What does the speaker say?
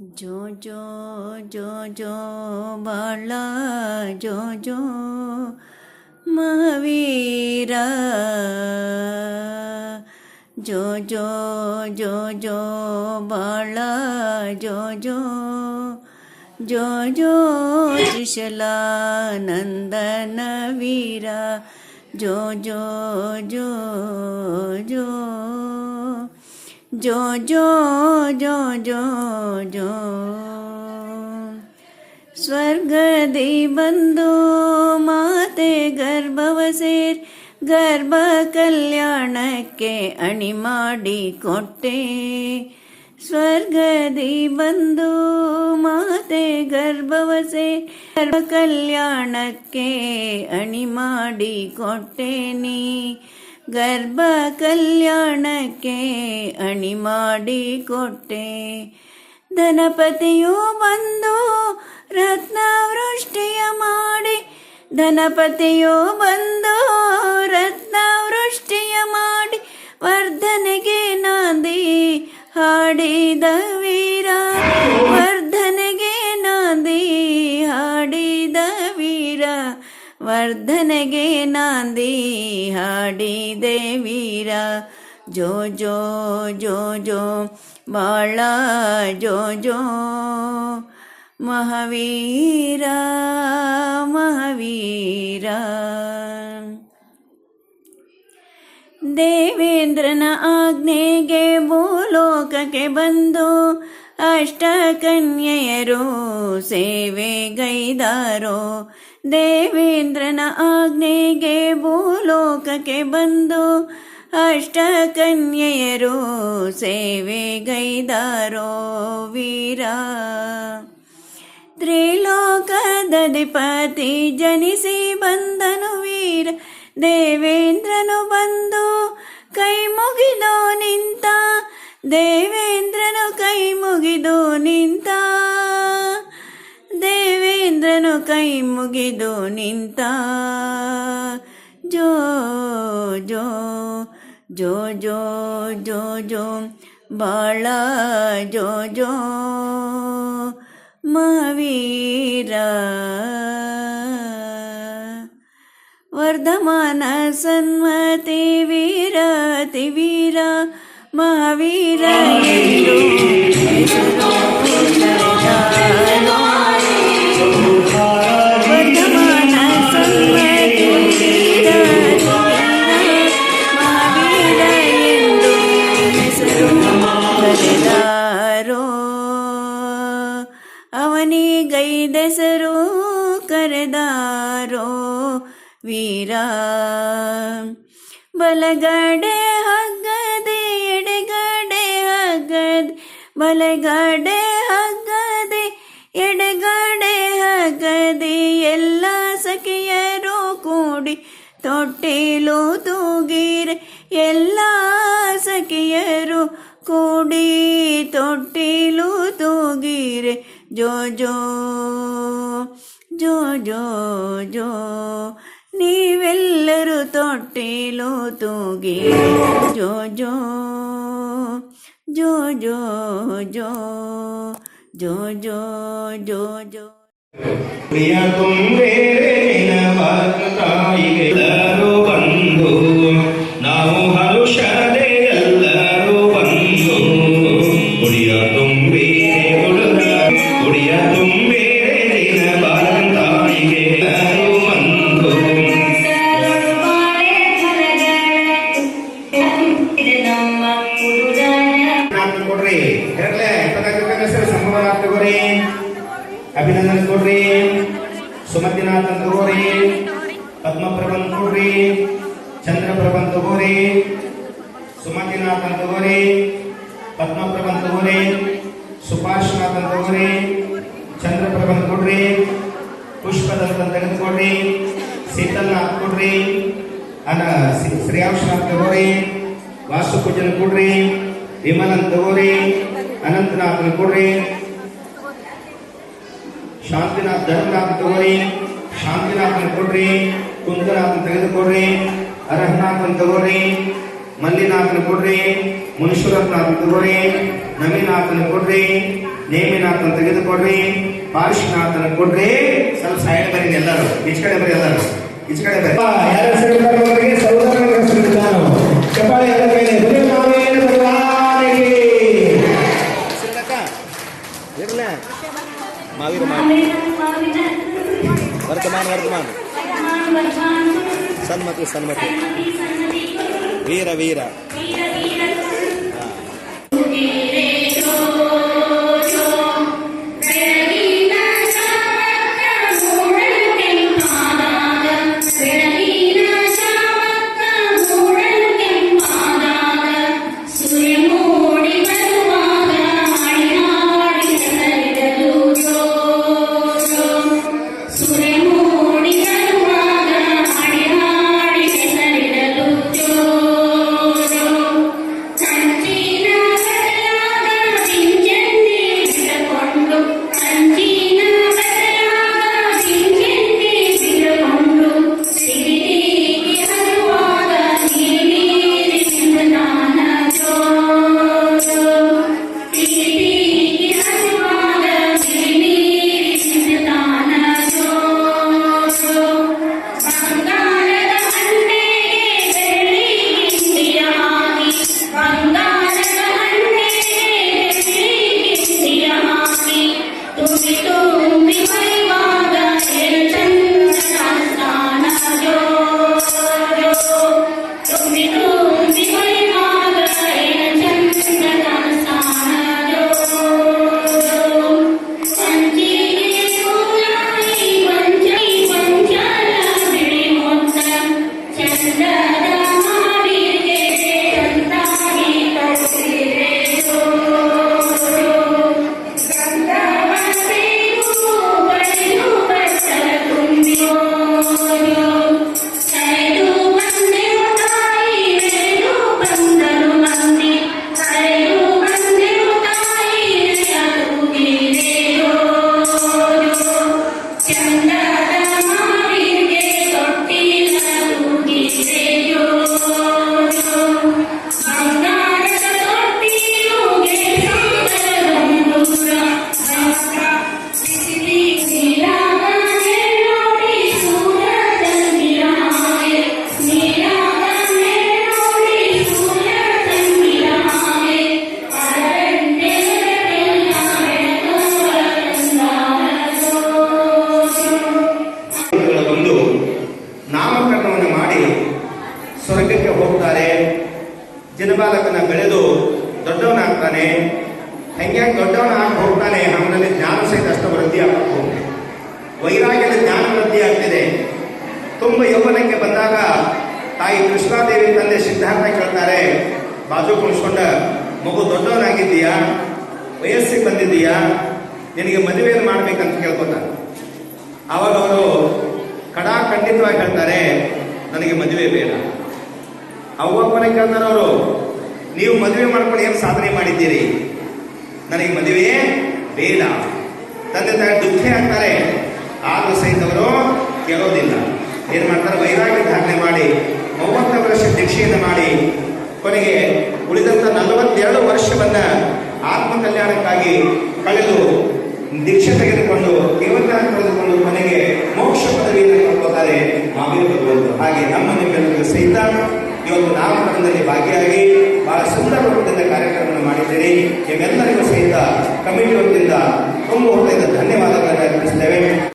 जो जो जो जो बाला, जो जो महावीरा। जो जो जो जो बाला, जो जो जो जो शिशला नंदन वीरा। जो जो जो जो जो जो जो जो जो। स्वर्ग दे बंधो, माते गर्भवसेर, गर्भ कल्याण के अणिमाड़ी कोटे स्वर्ग दे बंदो माते गर्भवसे गर्भ कल्याण के अणिमाड़ी कोटे नी। ಗರ್ಭ ಕಲ್ಯಾಣಕ್ಕೆ ಅಣಿ ಮಾಡಿ ಕೊಟ್ಟೆ ಧನಪತಿಯು ಬಂದು ರತ್ನವೃಷ್ಟಿಯ ಮಾಡಿ, ಧನಪತಿಯು ಬಂದು ರತ್ನವೃಷ್ಟಿಯ ಮಾಡಿ, ವರ್ಧನೆಗೆ ನಾಂದಿ ಹಾಡಿದ ವರ್ಧನೆಗೆ ನಾಂದಿ ಹಾಡಿದೆ ವೀರ ಜೋ ಜೋ ಜೋ ಜೋ ಬಾಳ ಜೋ ಜೋ ಮಹಾವೀರ ಮಹಾವೀರ ದೇವೇಂದ್ರನ ಆಜ್ಞೆಗೆ ಭೂಲೋಕಕ್ಕೆ ಬಂದು ಅಷ್ಟಕನ್ಯೆಯರು ಸೇವೆಗೈದಾರೋ ದೇವೇಂದ್ರನ ಆಜ್ಞೆಗೆ ಭೂಲೋಕಕ್ಕೆ ಬಂದು ಅಷ್ಟಕನ್ಯೆಯರು ಸೇವೆಗೈದಾರೋ ವೀರ. ತ್ರಿಲೋಕದಿಪತಿ ಜನಿಸಿ ಬಂದನು ವೀರ. ದೇವೇಂದ್ರನು ಬಂದು ಕೈ ಮುಗಿದು ನಿಂತ ದೇವೇಂದ್ರನು ಕೈ ಜೋ ಜೋ ಜೋ ಜೋ ಬಾಳ ಜೋ ಜೋ ಮಹಾವೀರ ವರ್ಧಮಾನ ಸನ್ಮತಿ ವೀರತಿ ವೀರ ಮಹಾವೀರ ಕರೆದಾರೋ ವೀರ ಬಲಗಡೆ ಹಗ್ಗದೆ ಎಡೆಗಡೆ ಹಗ್ಗದೆ ಬಲಗಡೆ ಹಗ್ಗದೆ ಎಡೆಗಡೆ ಹಗ್ಗದೆ ಎಲ್ಲ ಸಖಿಯರು ಕೂಡಿ ತೊಟ್ಟಿಲು ತೂಗಿರೆ ಎಲ್ಲ ಸಖಿಯರು ಕೂಡಿ ತೊಟ್ಟಿಲು ತೂಗಿರೆ ಜೋ ಜೋ ಜೋ ಜೋ ಜೋ ನೀವೆಲ್ಲರೂ ತೊಟ್ಟಿಲು ತೂಗಿರೆ ಜೋ ಜೋ ಜೋ ಜೋ ಜೋ ಜೋ ಜೋ ಜೋ ಜೋ ಪ್ರಿಯ ತುಂಬೇರೆ ನಿನವಾದ ಕೊಡ್ರಿ ಎರಡ್ಲೆ ಇಪ್ಪತ್ತೈದು ಹೆಸರು ಸಂಭ್ರಮ ತಗೋರಿ ಅಭಿನಂದನೆ ಕೊಡ್ರಿ. ಸುಮತಿನಾಥ್ ತಗೋರಿ. ಪದ್ಮಪ್ರಭನ್ ಕೊಡ್ರಿ ಚಂದ್ರಪ್ರಭನ್ ತಗೋರಿ. ಸುಮತಿನಾಥ್ ತಗೋರಿ. ಪದ್ಮಪ್ರಭನ್ ತಗೋರಿ. ಸುಭಾಷ್ನಾಥ್ ತಗೋರಿ. ಚಂದ್ರಪ್ರಭನ್ ಕೊಡ್ರಿ. ಪುಷ್ಪದಂತ ತೆಗೆದುಕೊಡ್ರಿ. ಸೀತಲ್ನಾಥ್ ಕೊಡ್ರಿ. ಅನ್ನ ಶ್ರೀ- ಶ್ರೇಯಾಂಶನಾಥ್ ತಗೋರಿ. ವಾಸ್ತು ಪೂಜನ್ ಕೊಡ್ರಿ. ವಿಮಲನ್ ತಗೋರಿ, ಅನಂತನಾಥನ್ ಕೊಡ್ರಿ. ಶಾಂತಿನಾಥ್ ಧರ್ಮನಾಥ್ ತಗೋರಿ, ಶಾಂತಿನಾಥನ್ ಕೊಡ್ರಿ ಕುಂದನಾಥನ್ ತೆಗೆದುಕೊಡ್ರಿ, ಅರಹನಾಥನ್ ತಗೋರಿ, ಮಲ್ಲಿನಾಥನ ಕೊಡ್ರಿ, ಮುನೀಶ್ವರನಾಥನ್ ತಗೋರಿ, ನವೀನಾಥನ ಕೊಡ್ರಿ, ನೇಮಿನಾಥನ್ ತೆಗೆದುಕೊಡ್ರಿ, ಪಾರ್ಶ್ವನಾಥನ ಕೊಡ್ರಿ. ಸ್ವಲ್ಪ ಸೈಡ್ ಬರೀ ಎಲ್ಲರೂ, ಈಚ ಕಡೆ ಬರೀ ಎಲ್ಲರೂ, ಈಚ ಕಡೆ ಬರೀ ಯಾರ ಚಪ್ಪಾಳೆ ಎಲ್ಲ ಮೇಲೆ ಬರೀ ನಾವೇನು Mengalir, berteman, berteman. San mati, san ah. ಜನಬಾಲಕನ ಬೆಳೆದು ದೊಡ್ಡವನಾಗ್ತಾನೆ. ಹೆಂಗೆ ದೊಡ್ಡವನ ಆಗಿ ಹೋಗ್ತಾನೆ ಅವನಲ್ಲಿ ಜ್ಞಾನ ಸಹಿತ ಅಷ್ಟು ವೃದ್ಧಿ ಆಗ್ತಾ ವೈರಾಗ್ಯದ ಜ್ಞಾನ ವೃದ್ಧಿ ಆಗ್ತಿದೆ. ತುಂಬ ಯೌವನಕ್ಕೆ ಬಂದಾಗ ತಾಯಿ ಕೃಷ್ಣಾದೇವಿ ತಂದೆ ಸಿದ್ಧಾರ್ಥ ಕೇಳ್ತಾರೆ, ಬಾಜು ಕುಣಿಸ್ಕೊಂಡ, ಮಗು ದೊಡ್ಡವನಾಗಿದ್ದೀಯಾ? ವಯಸ್ಸಿಗೆ ಬಂದಿದ್ದೀಯಾ? ನಿನಗೆ ಮದುವೆಯನ್ನು ಮಾಡ್ಬೇಕಂತ ಕೇಳ್ಕೊತಾನೆ ಆವಾಗ ಅವರು ಕಡಾ ಖಂಡಿತವಾಗಿ ಹೇಳ್ತಾರೆ, ನನಗೆ ಮದುವೆ ಬೇಡ. ಅವ್ವಪ್ಪನ ಕೇಳ್ತಾರೆ ಅವರು. ನೀವು ಮದುವೆ ಮಾಡ್ಕೊಂಡು ಏನು ಸಾಧನೆ ಮಾಡಿದ್ದೀರಿ? ನನಗೆ ಮದುವೆ ಬೇಡ. ತಂದೆ ತಾಯಿ ದುಃಖ ಆಗ್ತಾರೆ. ಆದ್ರೂ ಸಹಿತ ಅವರು ಕೇಳೋದಿಲ್ಲ ಏನ್ ಮಾಡ್ತಾರೆ? ವೈರಾಗ್ಯ ಧಾರಣೆ ಮಾಡಿ, ಮೂವತ್ತು ವರ್ಷ ದೀಕ್ಷೆಯನ್ನು ಮಾಡಿ, ಕೊನೆಗೆ ಉಳಿದಂತ ನಲವತ್ತೆರಡು ವರ್ಷವನ್ನ ಆತ್ಮ ಕಲ್ಯಾಣಕ್ಕಾಗಿ ಕಳೆದು ದೀಕ್ಷೆ ತೆಗೆದುಕೊಂಡು ದೇವತಾ ಕಳೆದುಕೊಂಡು ಕೊನೆಗೆ ಮೋಕ್ಷ ಪದವಿಯನ್ನು ಕಳ್ಕೊತಾರೆ ಮಾವೀರ ಭಗವಂತ ಹಾಗೆ ನಮ್ಮ ನಿಮ್ಮೆಲ್ಲರಿಗೂ ಸಹಿತ ಇವತ್ತು ಭಾಗಿಯಾಗಿ ಬಹಳ ಸುಂದರ ರೂಪದಿಂದ ಕಾರ್ಯಕ್ರಮವನ್ನು ಮಾಡಿದ್ದೇನೆ. ನಿಮ್ಮೆಲ್ಲರಿಗೂ ಸಹಿತ ಕಮಿಟಿ ವತಿಯಿಂದ ತುಂಬ ಧನ್ಯವಾದಗಳನ್ನು ಅರ್ಪಿಸುತ್ತೇವೆ